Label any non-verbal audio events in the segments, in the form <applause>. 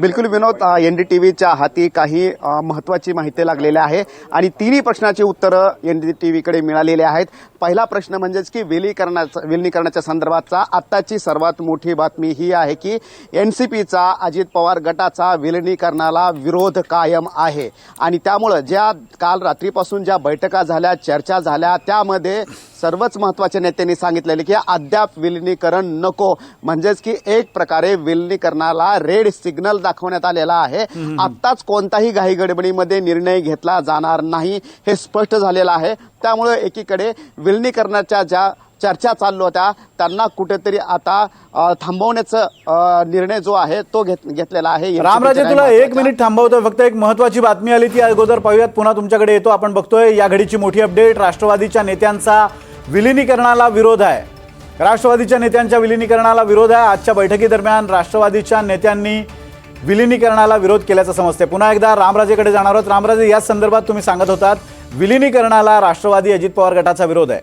बिलकुल Vinod N D T व्हीच्या हाती काही महत्त्वाची माहिती लागलेली आहे आणि तिन्ही प्रश्नाची उत्तरं एन डी टी व्हीकडे मिळालेली आहेत. पहिला प्रश्न म्हणजेच की विलीकरणाचा विलिनीकरणाच्या संदर्भातचा आत्ताची सर्वात मोठी बातमी ही आहे की एन सी पीचा अजित पवार गटाचा विलिनीकरणाला विरोध कायम आहे. आणि त्यामुळं ज्या काल रात्रीपासून ज्या बैठका झाल्या चर्चा झाल्या त्यामध्ये सर्वच महत्त्वाच्या नेत्यांनी सांगितलेले की अद्याप विलिनीकरण नको. म्हणजेच की एक प्रकारे विलिनीकरणाला रेड सिग्नल दाखवण्यात आलेला आहे. आत्ताच कोणताही घाई गडबडीमध्ये निर्णय घेतला जाणार नाही हे स्पष्ट झालेलं आहे. त्यामुळे एकीकडे विलिनीकरणाच्या ज्या चर्चा चालू होत्या त्यांना कुठेतरी आता थांबवण्याचा निर्णय जो आहे तो घेत घेतलेला आहे. रामराजे तुला एक मिनिट थांबवतोय. फक्त एक महत्वाची बातमी आली ती अगोदर पाहूयात. पुन्हा तुमच्याकडे येतो. आपण बघतोय या घडीची मोठी अपडेट राष्ट्रवादीच्या नेत्यांचा विलिनीकरणाला विरोध आहे. राष्ट्रवादीच्या नेत्यांच्या विलिनीकरणाला विरोध आहे. आजच्या बैठकीदरम्यान राष्ट्रवादीच्या नेत्यांनी विलिनीकरणाला विरोध केल्याचं समजते पुन्हा एकदा रामराजेकडे जाणार आहोत. रामराजे याच संदर्भात तुम्ही सांगत होतात विलिनीकरणाला राष्ट्रवादी अजित पवार गटाचा विरोध आहे.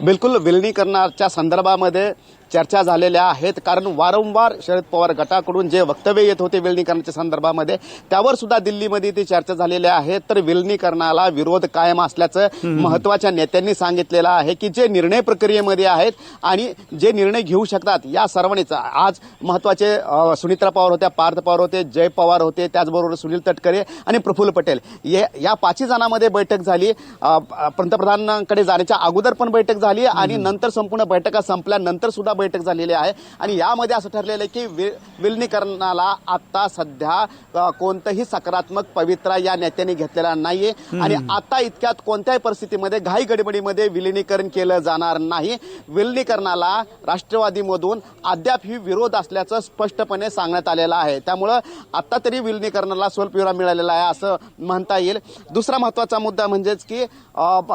बिलकुल विलिनीकरणाच्या संदर्भामध्ये चर्चा झालेल्या आहेत. कारण वारंवार शरद पवार गटाकडून जे वक्तव्य येत होते विलिनीकरणाच्या संदर्भामध्ये त्यावर सुद्धा दिल्लीमध्ये ती चर्चा झालेल्या आहेत तर विलिनीकरणाला विरोध कायम असल्याचं महत्त्वाच्या नेत्यांनी सांगितलेलं आहे की जे निर्णय प्रक्रियेमध्ये आहेत आणि जे निर्णय घेऊ शकतात या सर्वांनीच. आज महत्त्वाचे सुनित्रा पवार होत्या पार्थ पवार होते जय पवार होते त्याचबरोबर सुनील तटकरे आणि प्रफुल्ल पटेल. ये या पाचही जणांमध्ये बैठक झाली. पंतप्रधानांकडे जाण्याच्या अगोदर पण बैठक झाली आणि नंतर संपूर्ण बैठका संपल्यानंतर सुद्धा बैठक झालेली आहे. आणि यामध्ये असं ठरलेलं आहे की वि- विलिनीकरणाला आता सध्या कोणतंही सकारात्मक पवित्रा या नेत्यांनी घेतलेला नाहीये. आणि आता इतक्यात कोणत्याही परिस्थितीमध्ये घाई गडबडीमध्ये विलिनीकरण केलं जाणार नाही. विलिनीकरणाला राष्ट्रवादीमधून अद्याप ही विरोध असल्याचं स्पष्टपणे सांगण्यात आलेलं आहे. त्यामुळं आता तरी विलिनीकरणाला स्वल्पविराम मिळालेला आहे असं म्हणता येईल. दुसरा महत्त्वाचा मुद्दा म्हणजेच की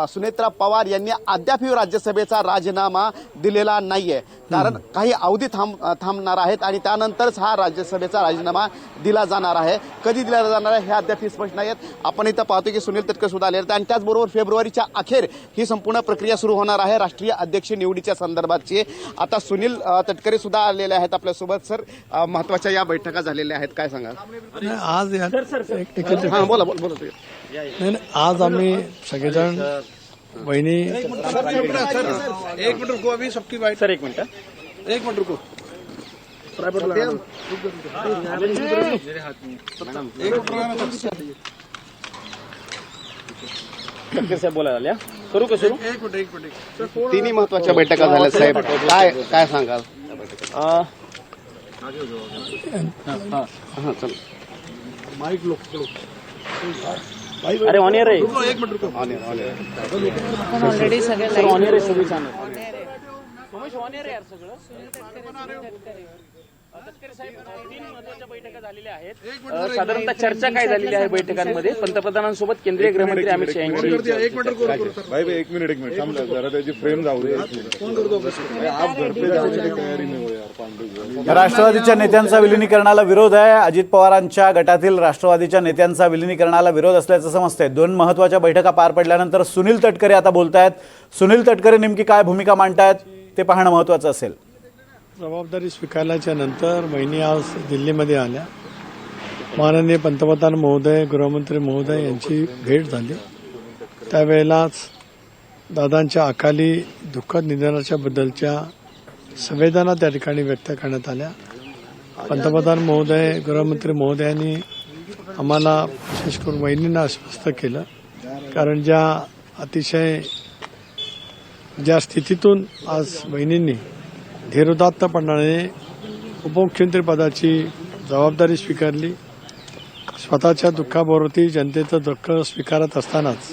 सुनेत्रा पवार यांनी अद्यापही राज्यसभेचा राजीनामा दिलेला नाहीये. कारण काही अवधी थांब थांबणार आहेत आणि त्यानंतरच हा राज्यसभेचा राजीनामा दिला जाणार आहे. कधी दिला जाणार आहे हे अद्याप स्पष्ट नाही आहेत आपण इथं पाहतो की सुनील तटकर सुद्धा आले आहेत आणि त्याचबरोबर फेब्रुवारीच्या अखेर ही संपूर्ण प्रक्रिया सुरू होणार आहे. राष्ट्रीय अध्यक्ष निवडीच्या संदर्भातची. आता सुनील अ, तटकरे सुद्धा आलेले आहेत आपल्यासोबत. सर महत्त्वाच्या या बैठका झालेल्या आहेत. काय सांगा आज हा बोला बोला आज आम्ही सगळेजण बहिणी एक मिनट रुको अभी सबकी बाइट सर एक मिनिट एक मिनट रुको। एक मिनट लगाना सबसे। तटकरे साहेब बोलायला आल्या करू का सुरू एक मिनट एक। तिन्ही महत्त्वाच्या बैठका झाल्या साहेब. काय काय सांगाल? हा चल. माइक लो लो। अरे ऑन एअर आहे. रुको एक मिनट रुको. On air on air already सगळे सर ऑन एअर आहे सगळी साधारणतः चर्चा काय झालेली आहे बैठकांमध्ये? पंतप्रधानांसोबत केंद्रीय गृहमंत्री अमित शहा यांची भाई भाई एक मिनट एक मिनट. थांब जरा त्याची फ्रेम जाऊ दे. फोन कर दो बस आप घर पे जाने की तयारी में हो राष्ट्रवादीच्या नेत्यांचा विलिनीकरणाला विरोध आहे. अजित पवारांच्या गटातील राष्ट्रवादीच्या नेत्यांचा विलिनीकरणाला विरोध असल्याचं समजतंय. दोन महत्त्वाच्या बैठका पार पडल्यानंतर सुनील तटकरे आता बोलतायत. सुनील तटकरे नेमकी काय भूमिका मांडतायत ते पाहणं महत्वाचं असेल. जबाबदारी स्वीकारल्याच्या नंतर बहिणी आज दिल्लीमध्ये आल्या. माननीय पंतप्रधान महोदय गृहमंत्री महोदय यांची भेट झाली. त्यावेळेलाच दादांच्या अकाली दुःखद निधनाच्या बद्दलच्या संवेदना त्या ठिकाणी व्यक्त करण्यात आल्या. पंतप्रधान महोदय गृहमंत्री महोदयांनी आम्हाला विशेष करून वहिनींना आश्वस्त केलं. कारण ज्या अतिशय ज्या स्थितीतून आज बहिणींनी धीरोदात्तपणाने उपमुख्यमंत्रीपदाची जबाबदारी स्वीकारली. स्वतःच्या दुःखाबरोबरती जनतेचं दुःख स्वीकारत असतानाच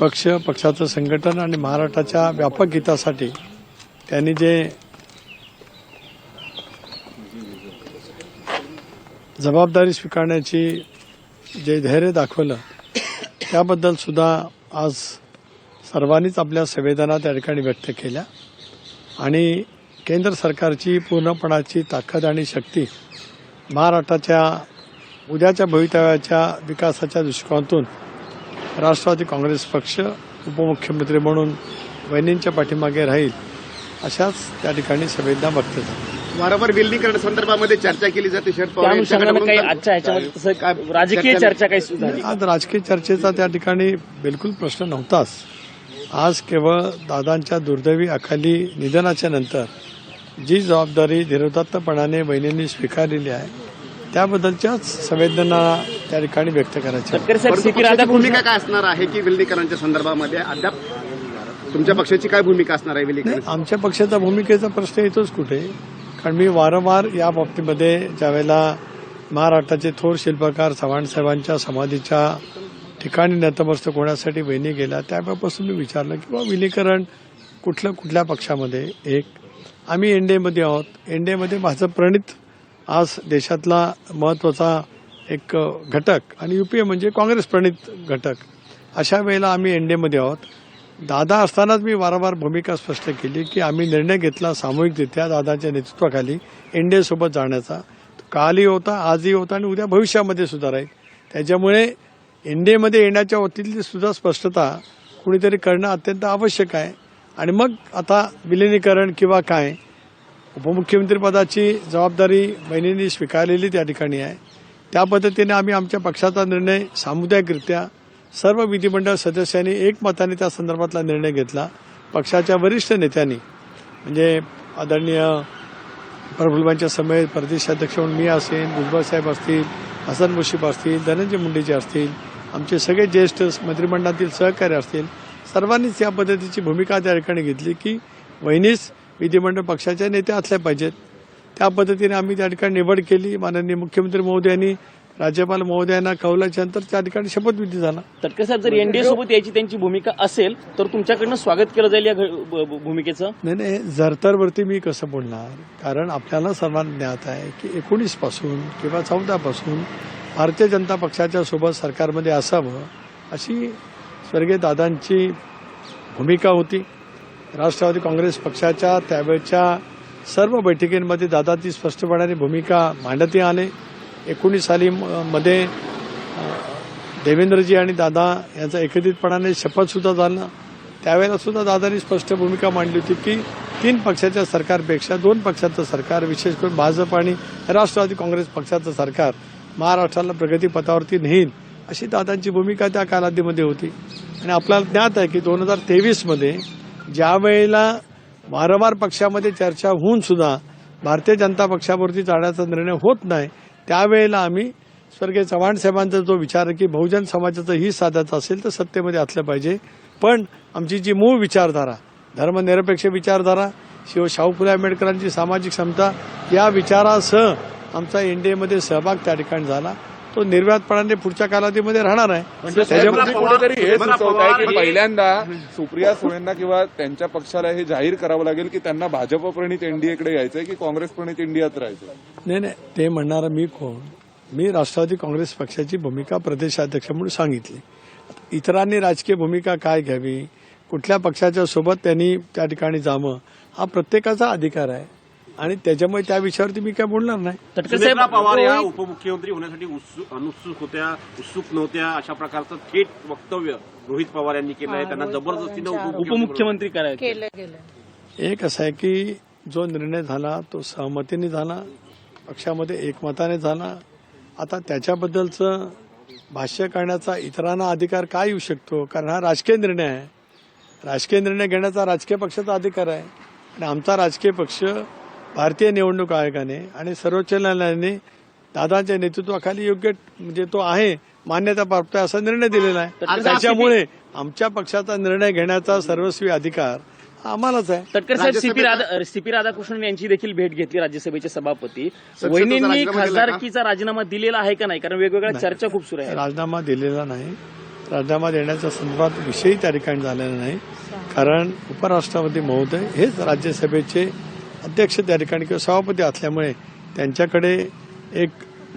पक्ष पक्षाचं संघटन आणि महाराष्ट्राच्या व्यापक हितासाठी त्यांनी जे जबाबदारी स्वीकारण्याची जे धैर्य दाखवलं त्याबद्दल सुद्धा आज सर्वांनीच आपल्या संवेदना त्या ठिकाणी व्यक्त केल्या. आणि केंद्र सरकारची पूर्णपणाची ताकद आणि शक्ती महाराष्ट्राच्या उद्याच्या भवितव्याच्या विकासाच्या दृष्टिकोनातून राष्ट्रवादी काँग्रेस पक्ष उपमुख्यमंत्री म्हणून वहिनींच्या पाठीमागे राहील अशाच त्या ठिकाणी संवेदना व्यक्त झाल्या वारंवार विलनीकरण संदर्भामध्ये चर्चा केली जाते शरद पवार राजकीय चर्चा- काही आज राजकीय चर्चेचा त्या ठिकाणी बिलकुल प्रश्न नव्हताच. आज केवळ दादांच्या दुर्दैवी अकाली निधनाच्या नंतर जी जबाबदारी धीरोदात्तपणाने बहिणींनी स्वीकारलेली आहे त्याबद्दलच्याच संवेदना त्या ठिकाणी व्यक्त करायच्या. भूमिका काय असणार आहे की विलनीकरणाच्या संदर्भामध्ये? अद्याप तुमच्या पक्षाची काय भूमिका असणार आहे विलनीकरण आमच्या पक्षाचा भूमिकेचा प्रश्न येतोच कुठे? कारण मी वारंवार या बाबतीमध्ये ज्यावेळेला महाराष्ट्राचे थोर शिल्पकार चव्हाणसाहेबांच्या समाधीच्या ठिकाणी नतमस्तक होण्यासाठी वहिनी गेल्या त्यावेळेपासून मी विचारलं की बाबा विलीकरण कुठलं कुठल्या पक्षामध्ये? एक आम्ही एनडीएमध्ये आहोत. एनडीएमध्ये भाजप प्रणित आज देशातला महत्त्वाचा एक घटक आणि युपीए म्हणजे काँग्रेस प्रणित घटक. अशा वेळेला आम्ही एनडीएमध्ये आहोत. दादा असतानाच मी वारंवार भूमिका स्पष्ट केली की आम्ही निर्णय घेतला सामूहिकरित्या दादाच्या नेतृत्वाखाली एन डी एसोबत जाण्याचा कालही होता आजही होता आणि उद्या भविष्यामध्ये सुद्धा राहील. त्याच्यामुळे एनडीएमध्ये येण्याच्या वतीतली सुद्धा स्पष्टता कुणीतरी करणं अत्यंत आवश्यक आहे. आणि मग आता विलिनीकरण किंवा काय? उपमुख्यमंत्रीपदाची जबाबदारी बहिणींनी स्वीकारलेली त्या ठिकाणी आहे. त्या पद्धतीने आम्ही आमच्या पक्षाचा निर्णय सामुदायिकरित्या सर्व विधिमंडळ सदस्यांनी एकमताने त्या संदर्भातला निर्णय घेतला. पक्षाच्या वरिष्ठ नेत्यांनी म्हणजे आदरणीय प्रफुल्लबाईंच्या समेत प्रदेशाध्यक्ष म्हणून मी असेल भुजबळ साहेब असतील हसन मुशीफ असतील धनंजय मुंडेचे असतील आमचे सगळे ज्येष्ठ मंत्रिमंडळातील सहकारी असतील सर्वांनीच या पद्धतीची भूमिका त्या ठिकाणी घेतली की वहिनीच विधिमंडळ पक्षाच्या नेत्या असल्या पाहिजेत. त्या पद्धतीने आम्ही त्या ठिकाणी निवड केली. माननीय मुख्यमंत्री महोदयांनी राज्यपाल महोदयांना कळवल्याच्या नंतर त्या ठिकाणी शपथविधी झाला. तटकरे साहेब जर एनडीए सोबत यायची त्यांची भूमिका असेल तर तुमच्याकडनं स्वागत केलं जाईल या भूमिकेचं? नाही नाही जरतरवरती मी कसं बोलणार? कारण आपल्याला सर्वांना ज्ञात आहे की एकोणीसपासून किंवा चौदा पासून भारतीय जनता पक्षाच्या सोबत सरकारमध्ये असावं अशी स्वर्गीय दादांची भूमिका होती. राष्ट्रवादी काँग्रेस पक्षाच्या त्यावेळच्या सर्व बैठकींमध्ये दादाची स्पष्टपणाने भूमिका मांडते आले एकोणीस साली म- मध्ये देवेंद्रजी आणि दादा यांचा एकत्रितपणाने शपथ सुद्धा झाला. त्यावेळेला सुद्धा दादांनी स्पष्ट भूमिका मांडली होती की तीन पक्षाच्या सरकारपेक्षा दोन पक्षाचं सरकार विशेष करून भाजप आणि राष्ट्रवादी काँग्रेस पक्षाचं सरकार महाराष्ट्राला प्रगतीपथावरती नेईल अशी दादांची भूमिका त्या कालावधीमध्ये होती. आणि आपल्याला ज्ञात आहे की दोन हजार तेवीसमध्ये ज्या वेळेला वारंवार पक्षामध्ये चर्चा होऊन सुद्धा भारतीय जनता पक्षावरती जाण्याचा निर्णय होत नाही त्यावेळेला आम्ही स्वर्गीय चव्हाण साहेबांचा जो विचार आहे की बहुजन समाजाचं ही साधायचं असेल तर सत्तेमध्ये असलं पाहिजे. पण आमची जी मूळ विचारधारा धर्मनिरपेक्ष विचारधारा शिव शाहू फुले आंबेडकरांची सामाजिक क्षमता या विचारासह आमचा एनडीएमध्ये सहभाग त्या ठिकाणी झाला. तो निर्व्यातपणाने पुढच्या कालावधीमध्ये राहणार आहे. त्याच्यामध्ये कुठेतरी हे सुचवत आहे की पहिल्यांदा सुप्रिया सुळेंना किंवा त्यांच्या पक्षाला हे जाहीर करावं लागेल की त्यांना भाजप प्रणित एनडीएकडे यायचंय की काँग्रेस प्रणित इंडियात राहायचं नाही नाही. ते म्हणणारा मी कोण? मी राष्ट्रवादी काँग्रेस पक्षाची भूमिका प्रदेशाध्यक्ष म्हणून सांगितली. इतरांनी राजकीय भूमिका काय घ्यावी? कुठल्या पक्षाच्या सोबत त्यांनी त्या ठिकाणी जावं? हा प्रत्येकाचा अधिकार आहे. आणि त्याच्यामुळे त्या विषयावरती मी काय बोलणार नाही. सुनेत्रा पवार या उपमुख्यमंत्री होण्यासाठी उत्सु- अनुत्सुक होत्या उत्सुक नव्हत्या अशा प्रकारचं थेट वक्तव्य रोहित पवार यांनी केलं आहे. त्यांना जबरदस्तीनं उपमुख्यमंत्री उपमुख्यमंत्री करायचे केलं गेलं एक असं आहे की जो निर्णय झाला तो सहमतीने झाला पक्षामध्ये एकमताने झाला. आता त्याच्याबद्दलचं भाष्य करण्याचा इतरांना अधिकार काय येऊ शकतो? कारण हा राजकीय निर्णय आहे. राजकीय निर्णय घेण्याचा राजकीय पक्षाचा अधिकार आहे. आणि आमचा राजकीय पक्ष भारतीय निवडणूक आयोगाने आणि सर्वोच्च न्यायालयाने दादांच्या नेतृत्वाखाली योग्य म्हणजे तो आहे मान्यता प्राप्त आहे असा निर्णय दिलेला आहे. त्याच्यामुळे आमच्या पक्षाचा निर्णय घेण्याचा सर्वस्वी अधिकार हा आम्हालाच आहे. तटकरे साहेब सीपी राज्यसभेत- राधा सीपी राधाकृष्णन यांची देखील भेट घेतली राज्यसभेचे सभापती. वहिनींनी राजीनामा दिला का? खासदारकीचा राजीनामा दिलेला आहे का नाही? कारण वेगवेगळ्या चर्चा खूप सुरू आहे राजीनामा दिलेला नाही. राजीनामा देण्याच्या संदर्भात विषयही त्या ठिकाणी झालेला नाही. कारण उपराष्ट्रपती महोदय हेच राज्यसभेचे अध्यक्ष त्या ठिकाणी किंवा सभापती असल्यामुळे त्यांच्याकडे एक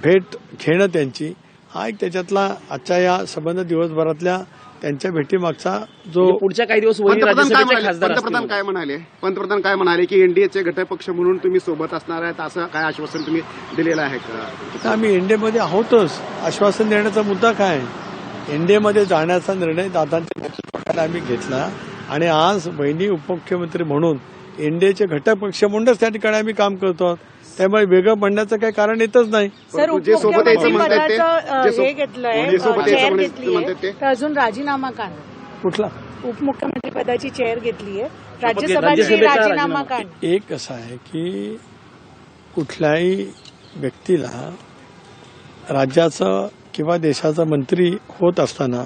भेट घेणं त्यांची हा एक त्याच्यातला आजच्या या संबंध दिवसभरातल्या त्यांच्या भेटीमागचा जो म्हणजे पुढच्या काही दिवस पंतप्रधान काय म्हणाले? पंतप्रधान काय म्हणाले? पंतप्रधान काय म्हणाले की एनडीएचे घटक पक्ष म्हणून तुम्ही सोबत असणार आहेत असं काय आश्वासन तुम्ही दिलेलं आहे का? आम्ही एनडीएमध्ये आहोतच. आश्वासन देण्याचा मुद्दा काय? एनडीएमध्ये जाण्याचा निर्णय दादांच्या नेतृत्वाखाली आम्ही घेतला आणि आज बहिणी उपमुख्यमंत्री म्हणून एनडीएचे घटक पक्ष म्हणूनच त्या ठिकाणी आम्ही काम करतो त्यामुळे वेगळं म्हणण्याचं काही कारण येतच नाही सर जे सोबत यायचं उपमुख्यमंत्री म्हणतात ते- पदाचं अ, जे सो- हे घेतलंय जे सोबत यायचं चेअर म्हणतात घेतलीये म्हणतात ते? तर अजून राजीनामा का नाही? कुठला उपमुख्यमंत्री पदाची चेअर घेतलीये राज्यसभेचा राज्यसभाची राजीनामा राजीनामा. का नाही? एक असं आहे की कुठल्याही व्यक्तीला राज्याचं किंवा देशाचा मंत्री होत असताना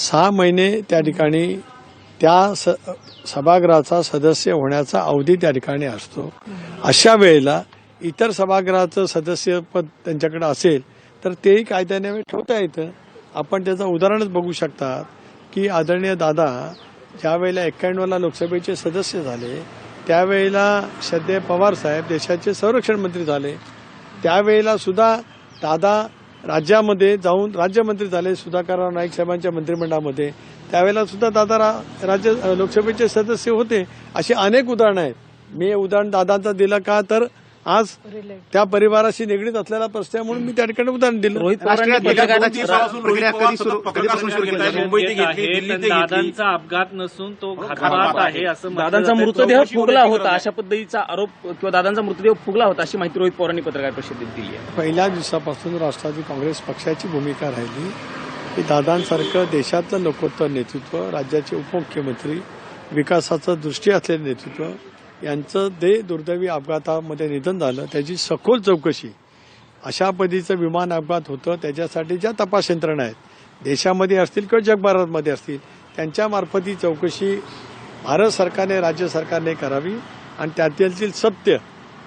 सहा महिने त्या ठिकाणी त्या स सभागृहाचा सदस्य होण्याचा अवधी त्या ठिकाणी असतो. अशा वेळेला इतर सभागृहाचं सदस्यपद त्यांच्याकडे असेल तर तेही कायद्याने ठेवता येतं. आपण त्याचं उदाहरणच बघू शकता की आदरणीय दादा ज्यावेळेला एक्क्याण्णवला लोकसभेचे सदस्य झाले त्यावेळेला सध्या पवार साहेब देशाचे संरक्षण मंत्री झाले. त्यावेळेला सुद्धा दादा राज्यामध्ये जाऊन राज्यमंत्री झाले सुधाकरराव नाईक साहेबांच्या मंत्रिमंडळामध्ये. त्यावेळेला सुद्धा दादा रा- राज्य लोकसभेचे सदस्य होते. अशी अनेक उदाहरणं आहेत. मी हे उदाहरण दादांचं दिलं का तर आज त्या परिवाराशी निगडीत असलेला प्रश्न आहे म्हणून मी त्या ठिकाणी उदाहरण दिलं. दादांचा अपघात नसून तो घातपात आहे असं दादांचा. मृतदेह फुगला होता. अशा पद्धतीचा आरोप किंवा दादांचा मृतदेह फुगला होता अशी माहिती रोहित पवारांनी पत्रकार परिषदेत दिली आहे. पहिल्या दिवसापासून राष्ट्रवादी काँग्रेस पक्षाची भूमिका राहिली. की दादांसारखं देशातलं लोकोत्तर नेतृत्व राज्याचे उपमुख्यमंत्री विकासाचं दृष्टी असलेलं नेतृत्व यांचं दे दुर्दैवी अपघातामध्ये निधन झालं त्याची सखोल चौकशी. अशा पद्धतीचं विमान अपघात होतं त्याच्यासाठी ज्या तपास यंत्रणा आहेत देशामध्ये असतील किंवा जगभरामध्ये असतील त्यांच्यामार्फत ही चौकशी भारत सरकारने राज्य सरकारने करावी आणि त्यातील सत्य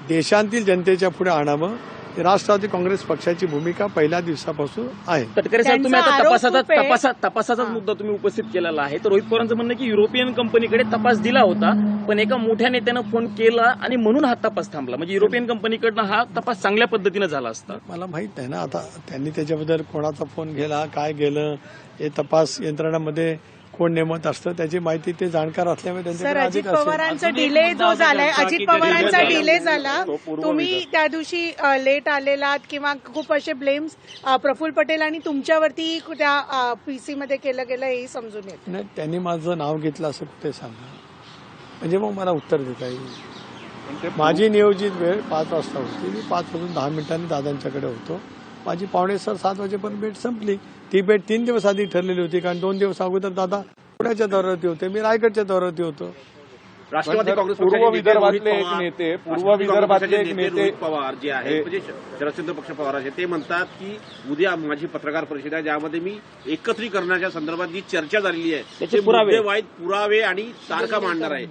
देशांतील जनतेच्या पुढे आणावं. राष्ट्रवादी काँग्रेस पक्षाची भूमिका पहिल्या दिवसापासून आहे. तटकरे साहेब तुम्ही त्यांचा आता आरोप तपासाचा. तपासा तपासाचाच मुद्दा तुम्ही उपस्थित केलेला आहे. तर रोहित पवारांचं म्हणणं की युरोपियन कंपनीकडे तपास दिला होता पण एका मोठ्या नेत्यानं फोन केला आणि म्हणून हा तपास थांबला. म्हणजे युरोपियन कंपनीकडनं हा तपास चांगल्या पद्धतीनं झाला असता. मला माहीत नाही ना आता त्यांनी त्याच्याबद्दल कोणाचा फोन गेला काय गेलं हे तपास यंत्रणामध्ये कोण नेमत असतं त्याची माहिती ते जाणकार असल्यामुळे सर त्यांच्याकडे अजित पवारांचा डिले जो झालाय अजित पवारांचा डिले झाला. तुम्ही त्या दिवशी लेट आलेलात किंवा खूप असे ब्लेम्स प्रफुल्ल पटेल आणि तुमच्यावरती त्या पीसी मध्ये केलं गेलं हेही समजून येत. नाही त्यांनी माझं नाव घेतलं असं कुठे सांगा. म्हणजे मग मला उत्तर देता येईल. माझी नियोजित वेळ पाच वाजता होती. मी पाच वाजून दहा मिनिटांनी दादांच्याकडे होतो. माझी पावणे सर सात वाजेपर्यंत भेट संपली. ती भेट तीन दिवस आधी ठरलेली होती कारण दोन दिवस अगोदर दादा पुण्याच्या दौऱ्यावरती होते मी रायगडच्या दौऱ्यावरती होतो. राष्ट्रवादी काँग्रेस पूर्व विदर्भातले एक पवार, नेते, पूर्व राष्ट्रवादी विदर्भातले एक नेते पवार जे आहेत हे- म्हणजे शरदचंद्र पक्ष पवार आहेत ते म्हणतात की उद्या माझी पत्रकार परिषद आहे ज्यामध्ये मी एकत्रीकरणाच्या संदर्भात जी चर्चा झालेली आहे त्याचे ते पुरावे. मुद्दे वाईट पुरावे आणि तारखा मांडणार आहे.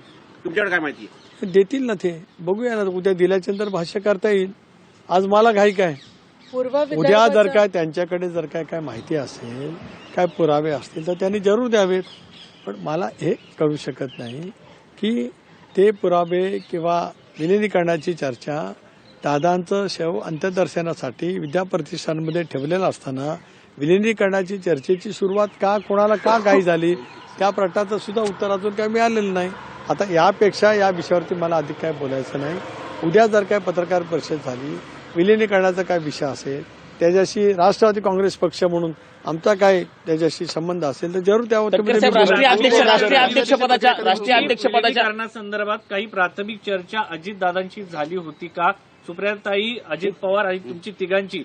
तुमच्याकडे काय माहिती आहे? देतील ना ते. बघूया ना उद्या दिल्याच्यानंतर भाष्य करता येईल. आज मला घाई काय? उद्या जर काय त्यांच्याकडे जर काय काय माहिती असेल काय पुरावे असतील तर त्यांनी जरूर द्यावेत. पण मला हे कळू शकत नाही की ते पुरावे किंवा विलिनीकरणाची चर्चा दादांचं शव अंत्यदर्शनासाठी विद्याप्रतिष्ठानमध्ये ठेवलेलं असताना विलिनीकरणाची चर्चेची सुरुवात का कोणाला का घाई झाली त्या प्रश्नाचं सुद्धा उत्तर अजून काय मिळालेलं नाही. आता यापेक्षा या विषयावरती मला अधिक काय बोलायचं नाही. उद्या जर काय पत्रकार परिषद झाली विलिनीकरणाचा काय विषय असेल त्याच्याशी राष्ट्रवादी काँग्रेस पक्ष म्हणून आमचा काय त्याच्याशी संबंध असेल तर जरूर तटकरे साहेब त्यावर राष्ट्रीय अध्यक्ष राष्ट्रीय अध्यक्षपदाच्या राष्ट्रीय अध्यक्षपदाच्या विलिनीकरणासंदर्भात काही प्राथमिक चर्चा अजितदादांची झाली होती का? सुप्रियाताई अजित पवार आणि तुमची तिघांची.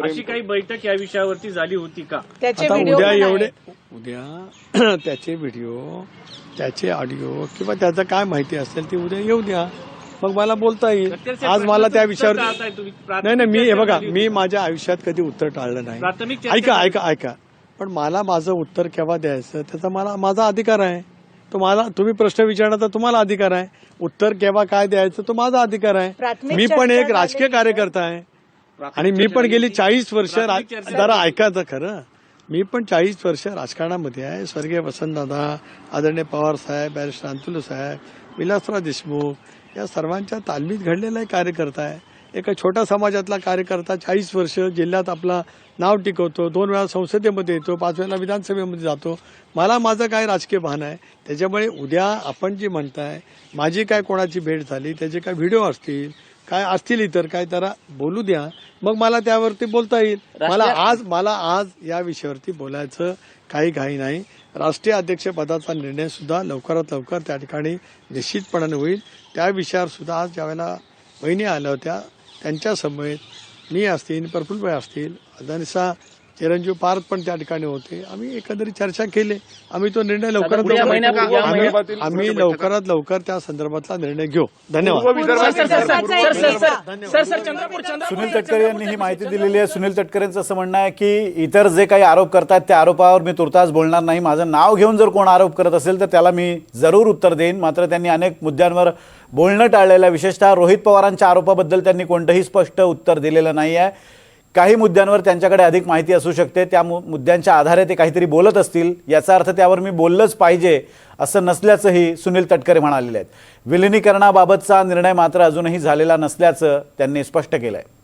अशी काही बैठक या विषयावरती झाली होती का? आता उद्या एवढे. उद्या <clears throat> त्याचे व्हिडिओ त्याचे ऑडिओ किंवा त्याचं काय माहिती असेल ती उद्या येऊ द्या. मग मला बोलता येईल आज मला त्या विषयावर नाही नाही मी हे बघा. मी माझ्या आयुष्यात कधी उत्तर टाळलं नाही. ऐका. ऐका ऐका. पण मला माझं उत्तर केव्हा द्यायचं त्याचा मला माझा अधिकार आहे. तो मला तुम्ही प्रश्न विचारण्याचा तुम्हाला अधिकार आहे. उत्तर केव्हा काय द्यायचं तो माझा अधिकार आहे. मी पण एक राजकीय कार्यकर्ता आहे. आणि मी पण गेली चाळीस वर्ष जरा ऐकायचं खरं. मी पण चाळीस वर्ष राजकारणामध्ये आहे. स्वर्गीय वसंतदादा आदरणीय पवार साहेब बॅरिस्टर अंतुलू साहेब विलासराव देशमुख या सर्वांच्या तालमीत घडलेला एक कार्यकर्ता आहे. एका छोट्या समाजातला कार्यकर्ता चाळीस वर्ष जिल्ह्यात आपला नाव टिकवतो दोन वेळा संसदेमध्ये येतो पाच वेळेला विधानसभेमध्ये जातो. मला माझं काय राजकीय भान आहे? त्याच्यामुळे उद्या आपण जी म्हणताय माझी काय कोणाची भेट झाली त्याचे काय व्हिडिओ असतील काय असतील इतर काय त्याला बोलू द्या. मग मला त्यावरती बोलता येईल. मला आज मला आज या विषयावरती बोलायचं काही घाई नाही. राष्ट्रीय अध्यक्षपदाचा निर्णय सुद्धा लवकरात लवकर त्या ठिकाणी निश्चितपणाने होईल. त्या विषयावर सुद्धा आज ज्यावेळेला बहिणी आल्या होत्या त्यांच्या समवेत मी असतील प्रफुल्लभाई असतील अदानिसा चिरंजीव पार्थ पण त्या ठिकाणी होते आम्ही एकंदरीत चर्चा केली आम्ही तो निर्णय लवकरात लवकर आम्ही लवकरात लवकर त्या संदर्भातला निर्णय घेऊ धन्यवाद सुनील तटकरे यांनी ही माहिती दिलेली आहे सुनील तटकरेंचं असं म्हणणं आहे की इतर जे काही आरोप करतात त्या आरोपावर मी तुर्तास बोलणार नाही माझं नाव घेऊन जर कोण आरोप करत असेल तर त्याला मी जरूर उत्तर देईन मात्र त्यांनी अनेक मुद्द्यांवर बोलणं टाळलेलं आहे विशेषतः रोहित पवारांच्या आरोपाबद्दल त्यांनी कोणतंही स्पष्ट उत्तर दिलेलं नाही आहे काही मुद्द्यांवर त्यांच्याकडे अधिक माहिती असू शकते. त्या मु मुद्द्यांच्या आधारे ते काहीतरी बोलत असतील. याचा अर्थ त्यावर मी बोललंच पाहिजे असं नसल्याचंही सुनील तटकरे म्हणालेले आहेत. विलिनीकरणाबाबतचा निर्णय मात्र अजूनही झालेला नसल्याचं त्यांनी स्पष्ट केलं आहे